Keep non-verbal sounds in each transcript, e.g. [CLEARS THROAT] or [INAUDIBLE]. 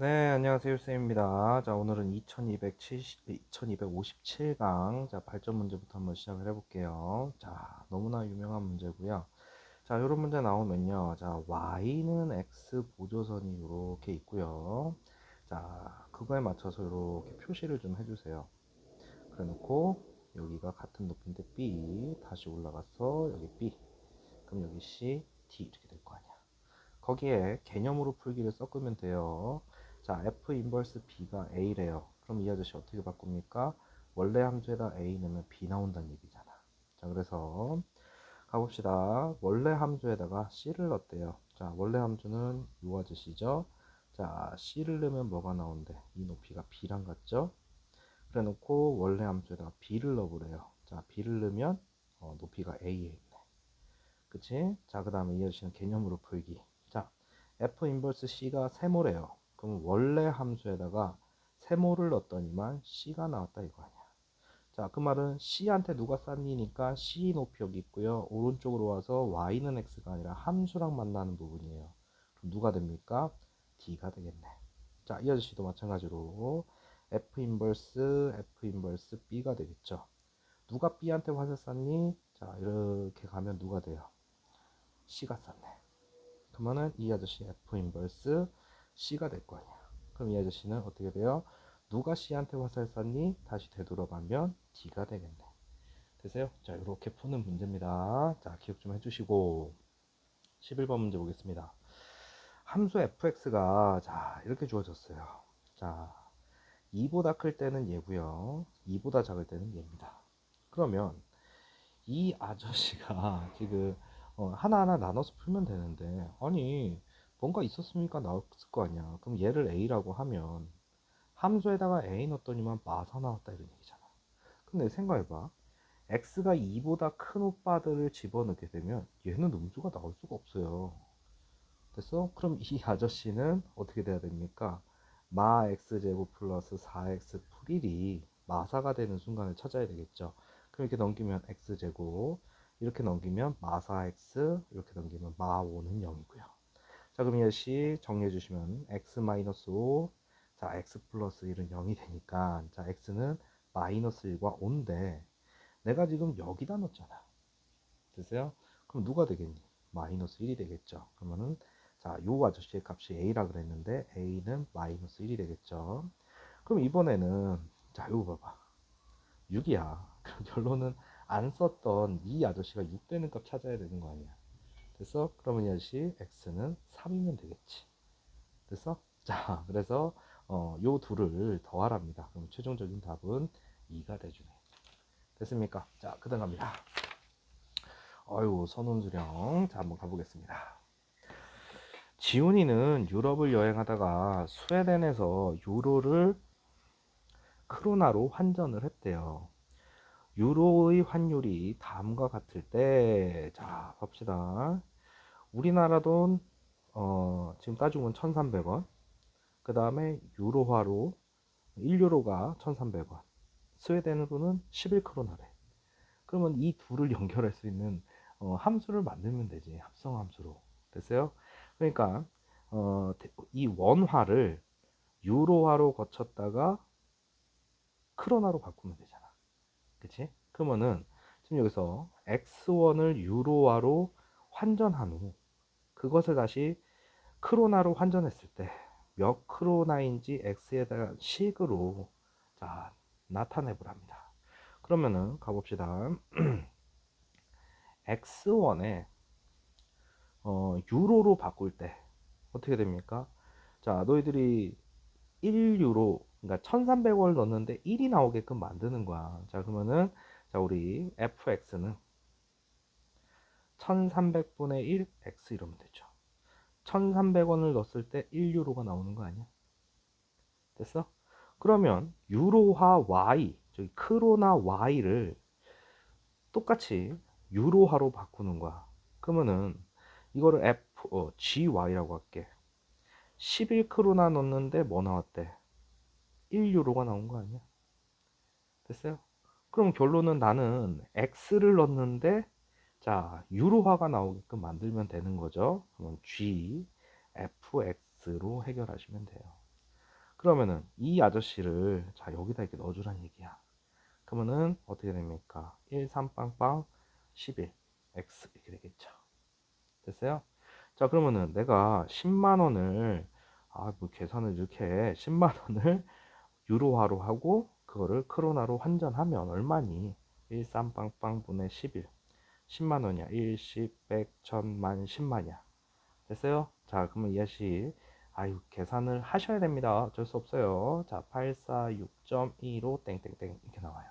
네, 안녕하세요, 쌤입니다. 자, 오늘은 2270, 2257강, 자, 발전 문제부터 한번 시작을 해볼게요. 자, 너무나 유명한 문제고요. 자, 이런 문제 나오면요. 자, y는 x 보조선이 이렇게 있고요. 자, 그거에 맞춰서 이렇게 표시를 좀 해주세요. 그래 놓고, 여기가 같은 높이인데 b, 다시 올라가서 여기 b, 그럼 여기 c, d 이렇게 될 거 아니야. 거기에 개념으로 풀기를 섞으면 돼요. 자, f 인버스 b가 a래요. 그럼 이 아저씨 어떻게 바꿉니까? 원래 함수에다 a 넣으면 b 나온다는 얘기잖아. 자, 그래서 가봅시다. 원래 함수에다가 c를 넣었대요. 자, 원래 함수는 이 아저씨죠. 자, c를 넣으면 뭐가 나온대? 이 높이가 b랑 같죠? 그래 놓고 원래 함수에다가 b를 넣어보래요. 자, b를 넣으면 어, 높이가 a에 있네. 그치? 자, 그 다음에 이 아저씨는 개념으로 풀기. 자, f 인버스 c가 세모래요. 그럼 원래 함수에다가 세모를 넣었더니만 c가 나왔다 이거 아니야. 자, 그 말은 c한테 누가 쌌니니까 c 높이 여기 있고요. 오른쪽으로 와서 y는 x가 아니라 함수랑 만나는 부분이에요. 그럼 누가 됩니까? d가 되겠네. 자, 이 아저씨도 마찬가지로 f 인버스 f 인버스 b가 되겠죠. 누가 b한테 화살 쌌니? 자, 이렇게 가면 누가 돼요? c가 쌌네. 그러면은 이 아저씨 f 인버스 C가 될 거 아니야. 그럼 이 아저씨는 어떻게 돼요? 누가 C한테 화살 쐈니? 다시 되돌아가면 D가 되겠네. 되세요? 자, 이렇게 푸는 문제입니다. 자, 기억 좀 해주시고 11번 문제 보겠습니다. 함수 fx가 자 이렇게 주어졌어요. 자 2보다 클 때는 얘고요. 2보다 작을 때는 얘입니다. 그러면 이 아저씨가 [LAUGHS] 지금 어, 하나하나 나눠서 풀면 되는데 아니 뭔가 있었으니까 나왔을 거 아니야. 그럼 얘를 A라고 하면 함수에다가 A 넣었더니만 마사 나왔다 이런 얘기잖아. 근데 생각해봐. X가 2보다 큰 오빠들을 집어넣게 되면 얘는 음수가 나올 수가 없어요. 됐어? 그럼 이 [LAUGHS] 아저씨는 어떻게 돼야 됩니까? 마 x제곱 플러스 4x 풀 1이 마사가 되는 순간을 찾아야 되겠죠. 그럼 이렇게 넘기면 x제곱 이렇게 넘기면 마사 x 이렇게 넘기면 마 5는 0이고요. 자 그럼 이것이 정리해 주시면 x 마이너스 5, 자 x 플러스 1은 0이 되니까 자 x는 마이너스 1과 5인데 내가 지금 여기다 넣었잖아. 됐어요? 그럼 누가 되겠니? 마이너스 1이 되겠죠. 그러면은 자, 요 아저씨의 값이 a라 그랬는데 a는 마이너스 1이 되겠죠. 그럼 이번에는 자, 요거 봐봐. 6이야. [LAUGHS] 결론은 안 썼던 이 아저씨가 6 되는 값 찾아야 되는 거 아니야. 됐어? 그러면 이 아저씨 x는 3이면 되겠지. 됐어? 자, 그래서 어, 요 둘을 더하랍니다. 그럼 최종적인 답은 2가 되주네. 됐습니까? 자, 그 다음 갑니다. 어유 선운수령. 자, 한번 가보겠습니다. 지훈이는 유럽을 여행하다가 스웨덴에서 유로를 크로나로 환전을 했대요. 유로의 환율이 다음과 같을 때, 자, 봅시다. 우리나라 돈, 어, 지금 따지면 1,300원. 그 다음에 유로화로 1유로가 1,300원. 스웨덴으로는 11크로나래. 그러면 이 둘을 [LAUGHS] 연결할 수 있는 어, 함수를 만들면 되지. 합성 함수로. 됐어요? 그러니까 어, 이 원화를 유로화로 거쳤다가 크로나로 바꾸면 되잖아. 그치? 그러면은 지금 여기서 x1을 유로화로 환전한 후 그것을 다시 크로나로 환전했을 때 몇 크로나인지 x에다가 식으로 자 나타내 보랍니다. 그러면은 가봅시다. [CLEARS THROAT] x1에 어, 유로로 바꿀 때 어떻게 됩니까? 자 너희들이 1유로 그러니까 1300원을 넣었는데 1이 나오게끔 만드는 거야. 자, 그러면은 자, 우리 fx는 1300분의 1 x 이러면 되죠. 1300원을 넣었을 때 1유로가 나오는 거 아니야? 됐어? 그러면 유로화 y, 저기 크로나 y를 똑같이 유로화로 바꾸는 거야. 그러면은 이거를 f 어, gy라고 할게. 11크로나 넣었는데 뭐 나왔대? 1유로가 나온 거 아니야? 됐어요? 그럼 결론은 나는 x를 넣었는데 자 유로화가 나오게끔 만들면 되는 거죠. 그럼 g fx로 해결하시면 돼요. 그러면은 이 아저씨를 자 여기다 이렇게 넣어주란 얘기야. 그러면은 어떻게 됩니까? 1, 3, 빵빵 11 x 이렇게 되겠죠. 됐어요? 자 그러면은 내가 10만 원을 아 뭐 계산을 이렇게 해. [LAUGHS] 10만 원을 유로화로 하고 그거를 크로나로 환전하면 얼마니? 1, 3, 빵빵 분의 11 10만 원이야. 1, 10, 100, 1000만, 10만이야. 됐어요? 자 그러면 이 아저씨 아유 계산을 하셔야 됩니다. 어쩔 수 없어요. 자 846.25 땡땡땡 이렇게 나와요.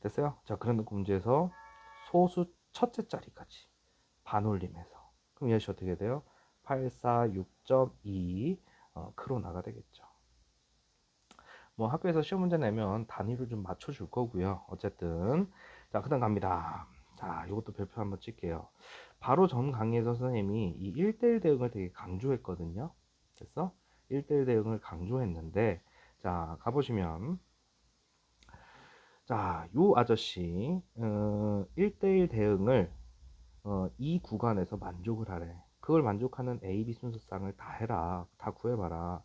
됐어요? 자 그런 문제에서 소수 첫째 자리까지 반올림해서 그럼 이 아저씨 어떻게 돼요? 846.2 어, 크로나가 되겠죠. 뭐 학교에서 시험 문제 내면 단위를 좀 맞춰 줄 거고요. 어쨌든 자 그다음 갑니다. 자 이것도 별표 한번 칠게요. 바로 전 강의에서 선생님이 이 1대1 대응을 되게 강조했거든요. 됐어? 1대1 대응을 강조했는데 자 가 보시면 자, 요 아저씨 어, 1대1 대응을 어, 이 구간에서 만족을 하래. 그걸 만족하는 A, B 순서쌍을 다 해라. 다 구해봐라.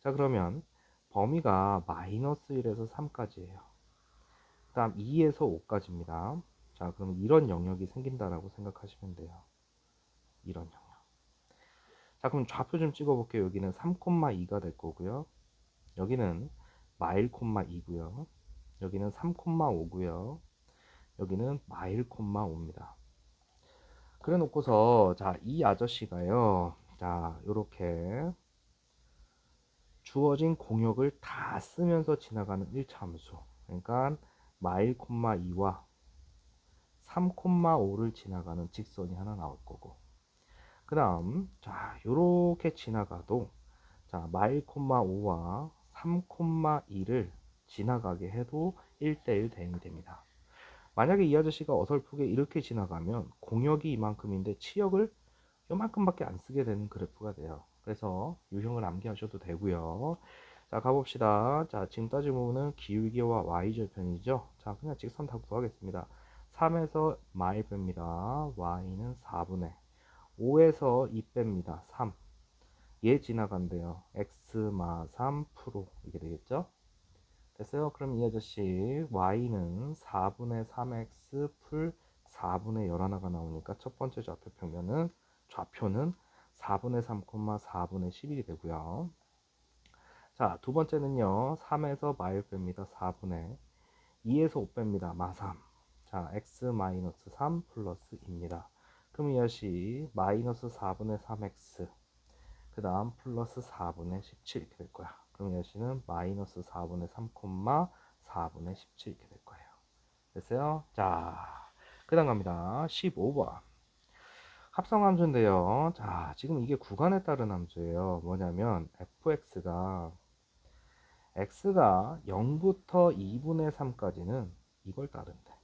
자, 그러면 범위가 마이너스 1에서 3까지예요. 그 다음 2에서 5까지입니다. 자, 그럼 이런 영역이 생긴다라고 생각하시면 돼요. 이런 영역. 자, 그럼 좌표 좀 찍어볼게요. 여기는 3,2가 될 거고요. 여기는 마일, 2고요. 여기는 3,5고요. 여기는 마일, 5입니다. 그래 놓고서 자, 이 아저씨가요. 자, 요렇게 주어진 공역을 다 쓰면서 지나가는 1차 함수. 그러니까 마일, 2와 3,5를 지나가는 직선이 하나 나올 거고. 그 다음, 자, 요렇게 지나가도, 자, 마일, 5와 3,2를 지나가게 해도 1대1 대응이 됩니다. 만약에 이 아저씨가 어설프게 이렇게 지나가면 공역이 이만큼인데 치역을 요만큼밖에 안 쓰게 되는 그래프가 돼요. 그래서 유형을 암기하셔도 되고요. 자 가봅시다. 자 지금 부분은 기울기와 y절편이죠. 자 그냥 직선 다 구하겠습니다. 3에서 마일 뺍니다. y는 4분의 5에서 2 뺍니다. 3. 얘 지나간대요. x마 3 프로 이게 되겠죠? 됐어요? 그럼 이 아저씨 y는 4분의 3x 풀 4분의 11가 나오니까 첫 번째 좌표 평면은 좌표는 4분의 3, 4분의 11이 되고요. 자, 두 번째는요. 3에서 마일 뺍니다. 4분의 2에서 5 뺍니다. 마 3. 자, x 마이너스 3 플러스 2입니다. 그럼 이 아저씨 마이너스 4분의 3x 그 다음 플러스 4분의 17 이렇게 될 거야. 그럼 여시는 마이너스 4분의 3, 4분의 17 이렇게 될 거예요. 됐어요? 자, 그 다음 갑니다. 15번. 합성 함수인데요. 자, 지금 이게 구간에 따른 함수예요. 뭐냐면 fx가 x가 0부터 2분의 3까지는 이걸 따른대.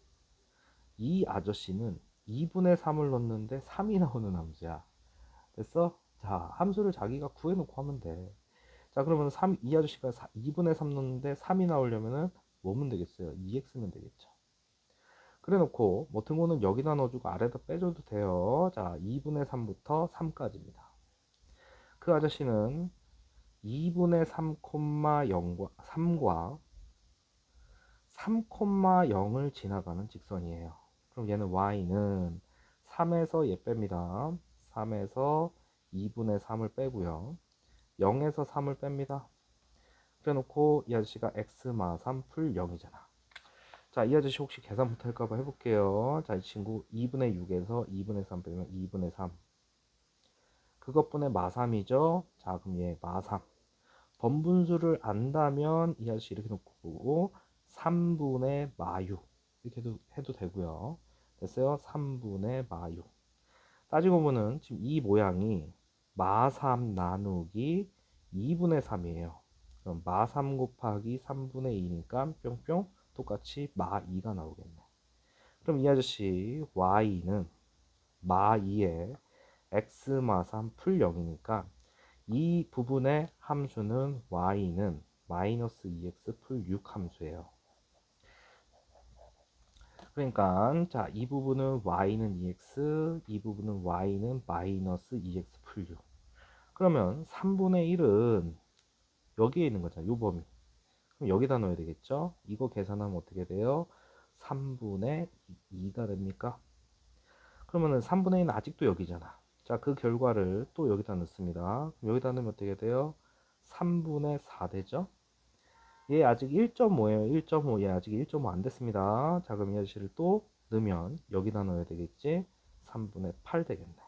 이 아저씨는 2분의 3을 넣는데 3이 나오는 함수야. 됐어? 자, 함수를 자기가 구해놓고 하면 돼. 자 그러면 3, 이 아저씨가 4, 2분의 3 넣는데 3이 나오려면은 뭐면 되겠어요? 2x면 되겠죠. 그래 놓고 뭐 등호는 여기다 넣어주고 아래다 빼줘도 돼요. 자 2분의 3부터 3까지입니다. 그 아저씨는 2분의 3,0과 3과 3,0을 지나가는 직선이에요. 그럼 얘는 y는 3에서 얘 뺍니다. 3에서 2분의 3을 빼고요. 0에서 3을 뺍니다. 그래 놓고 이 아저씨가 x마 3풀 0이잖아. 자, 이 아저씨 혹시 계산 못할까봐 해볼게요. 자, 이 친구 2분의 6에서 2분의 3 빼면 2분의 3. 그것분의 마3이죠. 자, 그럼 얘 마3. 번분수를 안다면 이 아저씨 이렇게 놓고 3분의 마6 이렇게 해도, 해도 되고요. 됐어요? 3분의 마6. 따지고 보면 지금 이 모양이 마3 나누기 2분의 3이에요. 그럼 마3 곱하기 3분의 2니까 뿅뿅 똑같이 마2가 나오겠네. 그럼 이 아저씨 y는 마2에 x 마3 풀 0이니까 이 부분의 함수는 y는 마이너스 2x 풀 6 함수예요. 그러니까 자, 이 부분은 y는 2x, 이 부분은 y는 마이너스 2x 풀 6. 그러면 3분의 1은 여기에 있는 거잖아. 요 범위. 그럼 여기다 넣어야 되겠죠? 이거 계산하면 어떻게 돼요? 3분의 2가 됩니까? 그러면은 3분의 2는 아직도 여기잖아. 자, 그 결과를 또 여기다 넣습니다. 여기다 넣으면 어떻게 돼요? 3분의 4 되죠? 얘 아직 1.5예요. 1.5. 얘 아직 1.5 안 됐습니다. 자, 그럼 이 아저씨를 또 넣으면 여기다 넣어야 되겠지? 3분의 8 되겠네.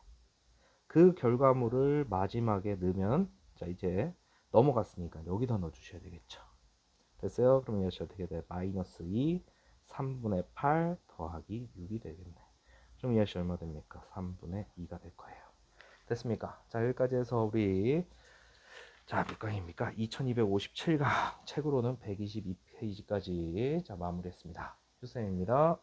그 결과물을 마지막에 넣으면 자, 이제 넘어갔으니까 여기다 넣어 주셔야 되겠죠. 됐어요? 이 아저씨 어떻게 돼? 마이너스 2, 3분의 8 더하기 6이 되겠네. 그럼 이 아저씨 얼마 됩니까? 3분의 2가 될 거예요. 됐습니까? 자, 여기까지 해서 우리 자, 몇 강입니까? 2257강 책으로는 122페이지까지 자, 마무리했습니다. 휴쌤입니다.